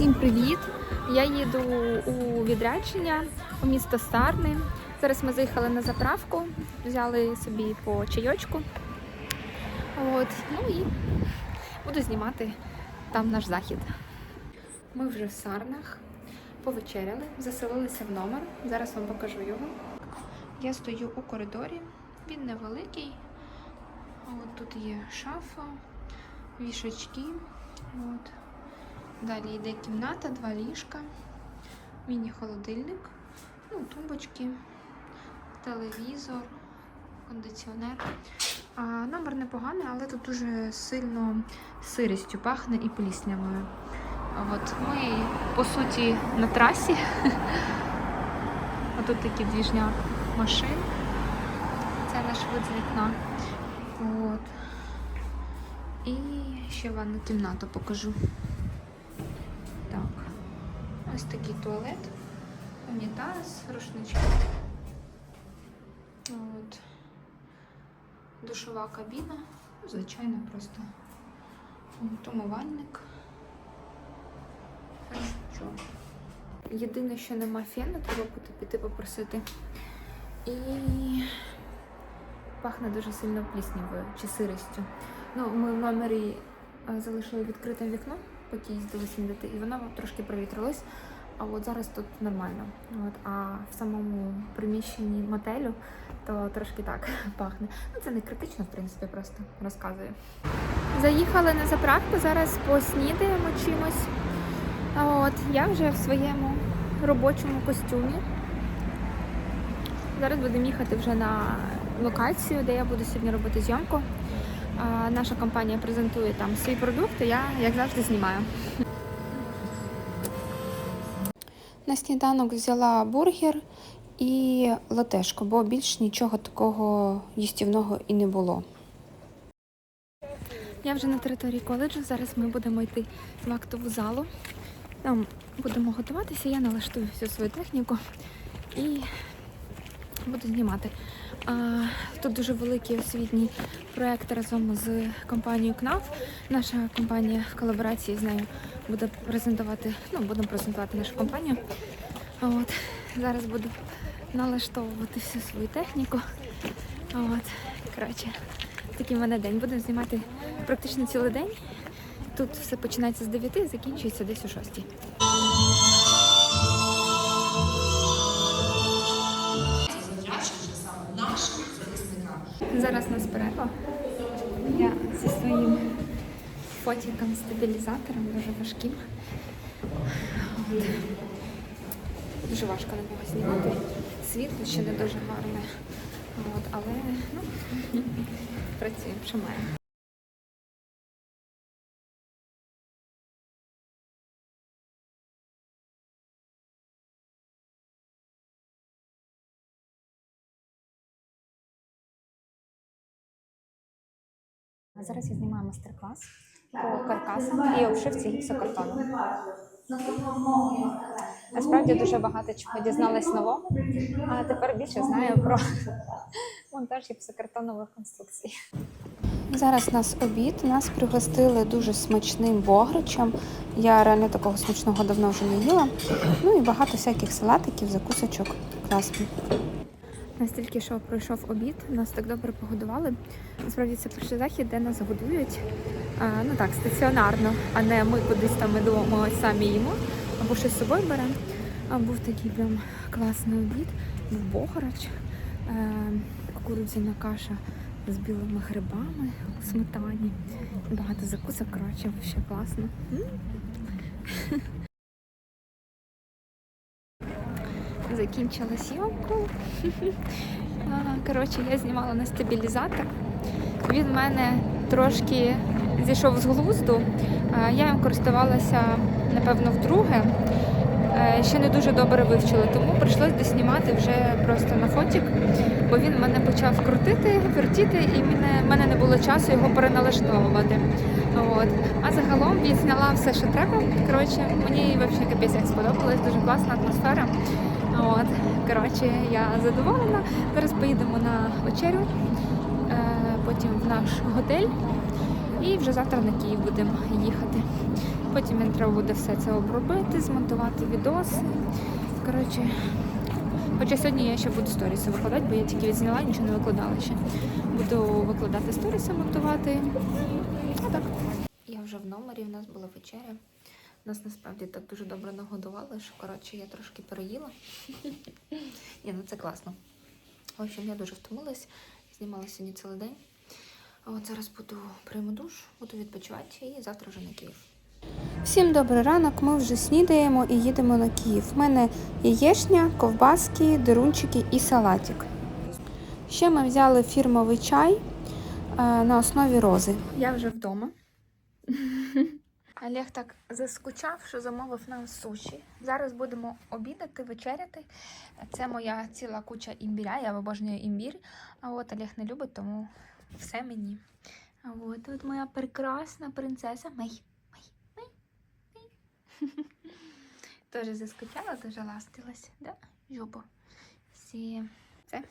Всім привіт! Я їду у відрядження у місто Старни. Зараз ми заїхали на заправку, взяли собі по чайочку. От, ну і буду знімати там наш захід. Ми вже в Сарнах повечеряли, заселилися в номер. Зараз вам покажу його. Я стою у коридорі, він невеликий. От тут є шафа, вішачки. От. Далі йде кімната, два ліжка, міні-холодильник, ну, тумбочки, телевізор, кондиціонер. А, номер непоганий, але тут дуже сильно сирістю пахне і пліснявою. От ми, по суті, на трасі. А тут такий двіжняк машин. Це наш вид з вікна. От. І ще ванну кімнату покажу. Ось такий туалет, унітаз, рушнички. От. Душова кабіна. Звичайно, просто умивальник. Що? Єдине, що нема фену, треба буде піти попросити. І пахне дуже сильно пліснявою чи сирістю. Ну, ми в номері е, залишили відкритим вікно, поки їздили снідати, і воно трошки провітрилось. А от зараз тут нормально. От, а в самому приміщенні мотелю то трошки так пахне. Ну це не критично, в принципі, просто розказую. Заїхали на заправку, зараз поснідаємо чимось. От, я вже в своєму робочому костюмі. Зараз будемо їхати вже на локацію, де я буду сьогодні робити зйомку. Наша компанія презентує там свій продукт, і я, як завжди, знімаю. На сніданок взяла бургер і латешку, бо більш нічого такого їстівного і не було. Я вже на території коледжу. Зараз ми будемо йти в актову залу. Там будемо готуватися, я налаштую всю свою техніку і буду знімати. Тут дуже великий освітній проєкт разом з компанією КНАФ. Наша компанія в колаборації з нею буде презентувати, ну, будемо презентувати нашу компанію. От. Зараз буду налаштовувати всю свою техніку. От. Коротше, такий в мене день. Будемо знімати практично цілий день. Тут все починається з 9 і закінчується десь о 6. Зараз нас перерва. Я зі своїм фотіком стабілізатором дуже важким. От. Дуже важко на нього знімати. Світло ще не дуже гарне. От, але ну, працюємо, що маємо. А Зараз я знімаю майстер-клас по каркасам і обшивці гіпсокартону. Насправді дуже багато чого дізналась нового, а тепер більше знаю про монтаж гіпсокартонових конструкцій. Зараз у нас обід. Нас пригостили дуже смачним бограчем. Я реально такого смачного давно вже не їла. Ну і багато всяких салатиків, закусочок. Класно. Настільки що пройшов обід, нас так добре погодували. Насправді це перший захід, де нас годують. Ну так, стаціонарно, а не ми кудись там ідемо самі їмо або щось з собою беремо. А був такий прям класний обід, був бограч, е, кукурудзяна каша з білими грибами у сметані. Багато закусок, коротше, ще класно. Закінчила зйомку. Коротше, я знімала на стабілізатор. Він в мене трошки зійшов з глузду. Я їм користувалася, напевно, вдруге. Е, Ще не дуже добре вивчила, тому прийшлось доснімати вже просто на фотік, бо він мене почав крутити, вертіти, і мене, мене не було часу його переналаштовувати. От. А загалом відзняла все, що треба. Коротше, мені взагалі капець як сподобалось, дуже класна атмосфера. От. Коротше, я задоволена. Зараз поїдемо на вечерю, е, потім в наш готель і вже завтра на Київ будемо їхати. Потім мені треба буде все це обробити, змонтувати відоси. Коротше, хоча сьогодні я ще буду сторіси викладати, бо я тільки відзняла, нічого не викладала ще. Буду викладати сторіси, монтувати. А так. Я вже в номері, в нас була вечеря. Нас насправді так дуже добре нагодували, що коротше я трошки переїла. Ні, ну це класно. В общем, я дуже втомилась, знімала сьогодні цілий день. А от зараз буду прийму душ, буду відпочивати і завтра вже на Київ. Всім добрий ранок. Ми вже снідаємо і їдемо на Київ. У мене яєшня, ковбаски, дирунчики і салатик. Ще ми взяли фірмовий чай е, на основі рози. Я вже вдома. Олег так заскучав, що замовив нам суші. Зараз будемо обідати, вечеряти. Це моя ціла куча імбіря, я обожнюю імбір. А от Олег не любить, тому все мені. А от тут моя прекрасна принцеса Мей. Мей, Мей, Мей. Теж заскучала, дуже ластилась, да? Жопа. Всі. Це